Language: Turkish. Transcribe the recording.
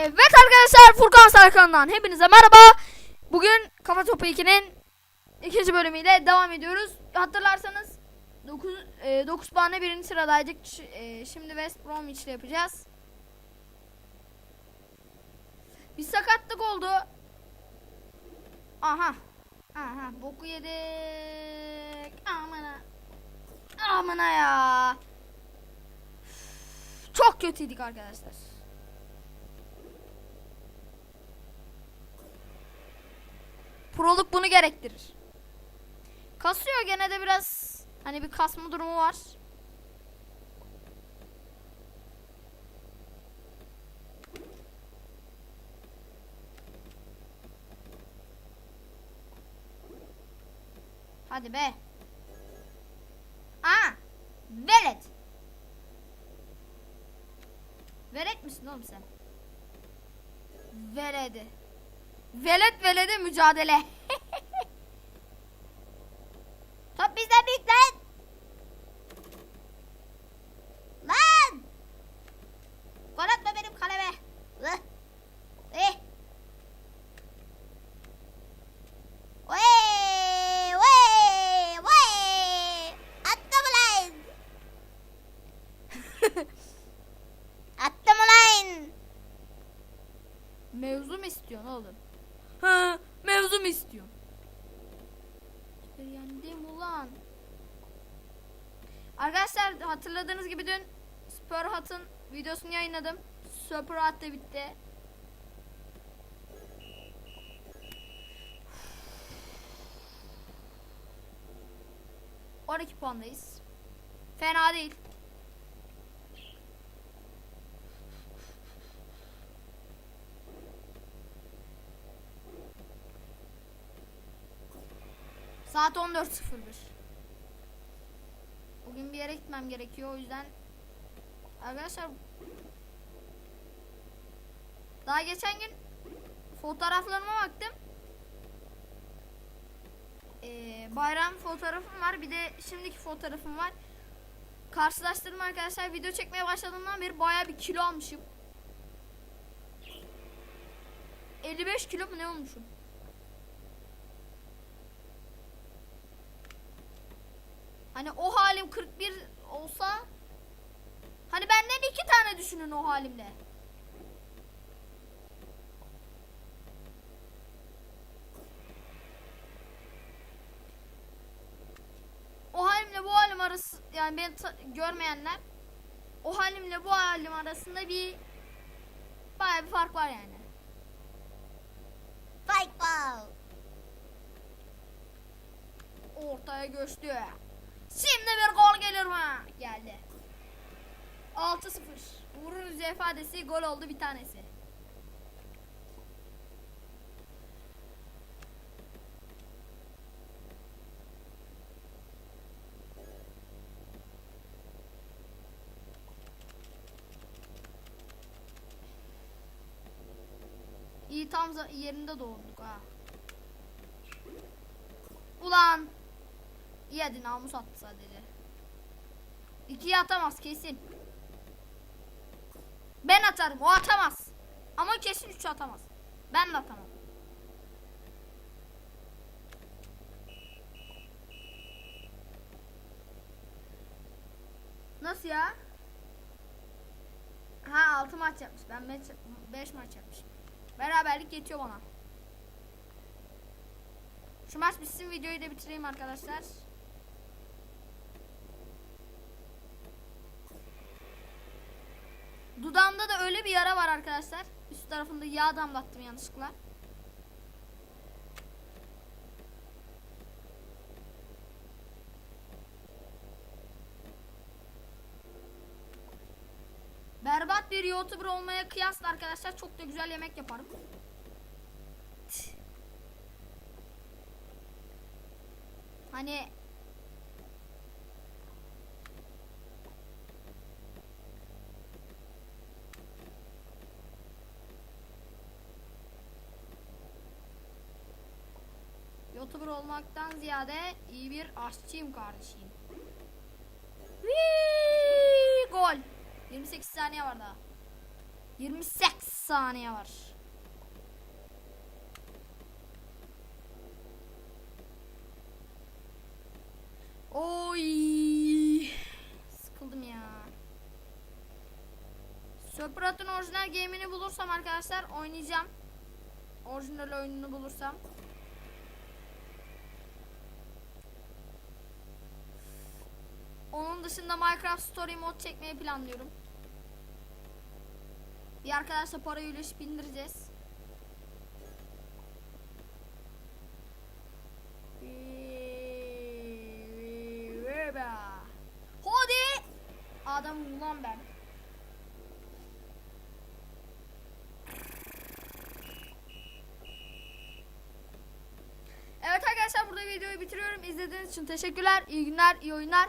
Evet arkadaşlar Furkan Sarkan'dan hepinize merhaba. Bugün Kafa Topu 2'nin ikinci bölümüyle devam ediyoruz. Hatırlarsanız 9 e, 9 puanla birinci sıradaydık. E, şimdi West Bromwich ile yapacağız. Bir sakatlık oldu. Aha. Aha boku yedik. Amına. Amına ya. Çok kötüydük arkadaşlar. Proluk bunu gerektirir. Kasıyor gene de biraz hani bir kasma durumu var. Hadi be. Aa! Velet. Velet misin oğlum sen? Veledi. Velet velede mücadele. Mevzu mu istiyorsun oğlum? Ha, mevzu mu istiyorsun? Yendim ulan. Arkadaşlar hatırladığınız gibi dün Spur Hat'ın videosunu yayınladım. Spur Hat da bitti. ...12 puandayız. Fena değil. Saat 14.01. Bugün bir yere gitmem gerekiyor o yüzden arkadaşlar daha geçen gün fotoğraflarıma baktım. Ee, bayram fotoğrafım var bir de şimdiki fotoğrafım var. Karşılaştırdım arkadaşlar video çekmeye başladığımdan beri baya bir kilo almışım. 55 kilo mu ne olmuşum? Hani o halim 41 olsa Hani benden iki tane düşünün o halimle. O halimle bu halim arası yani beni görmeyenler o halimle bu halim arasında bir baya bir fark var yani. Fight ball. Ortaya göçtü. Şimdi bir gol gelir mi? Geldi. 6-0. Uğur'un ifadesi gol oldu bir tanesi. İyi tam yerinde doğduk ha. Ulan. İyi hadi namus attı sadece. İkiye atamaz kesin. Ben atarım o atamaz. Ama kesin üç atamaz. Ben de atamam. Nasıl ya? Ha 6 maç yapmış. Ben 5 maç yapmışım. Beraberlik yetiyor bana. Şu maç bitsin videoyu da bitireyim arkadaşlar. Dudağımda da öyle bir yara var arkadaşlar. Üst tarafında yağ damlattım yanlışlıkla. Berbat bir YouTuber olmaya kıyasla arkadaşlar çok da güzel yemek yaparım. Hani YouTuber olmaktan ziyade iyi bir aşçıyım kardeşim. Whee! Gol. 28 saniye var daha. 28. saniye var. Oy. Sıkıldım ya. Söprat'ın orijinal game'ini bulursam arkadaşlar oynayacağım. Orijinal oyununu bulursam. Onun dışında Minecraft Story mod çekmeyi planlıyorum. Bir arkadaşla para yüleşip bindireceğiz. Hadi! Adamım lan ben. Evet arkadaşlar burada videoyu bitiriyorum. İzlediğiniz için teşekkürler. İyi günler, iyi oyunlar.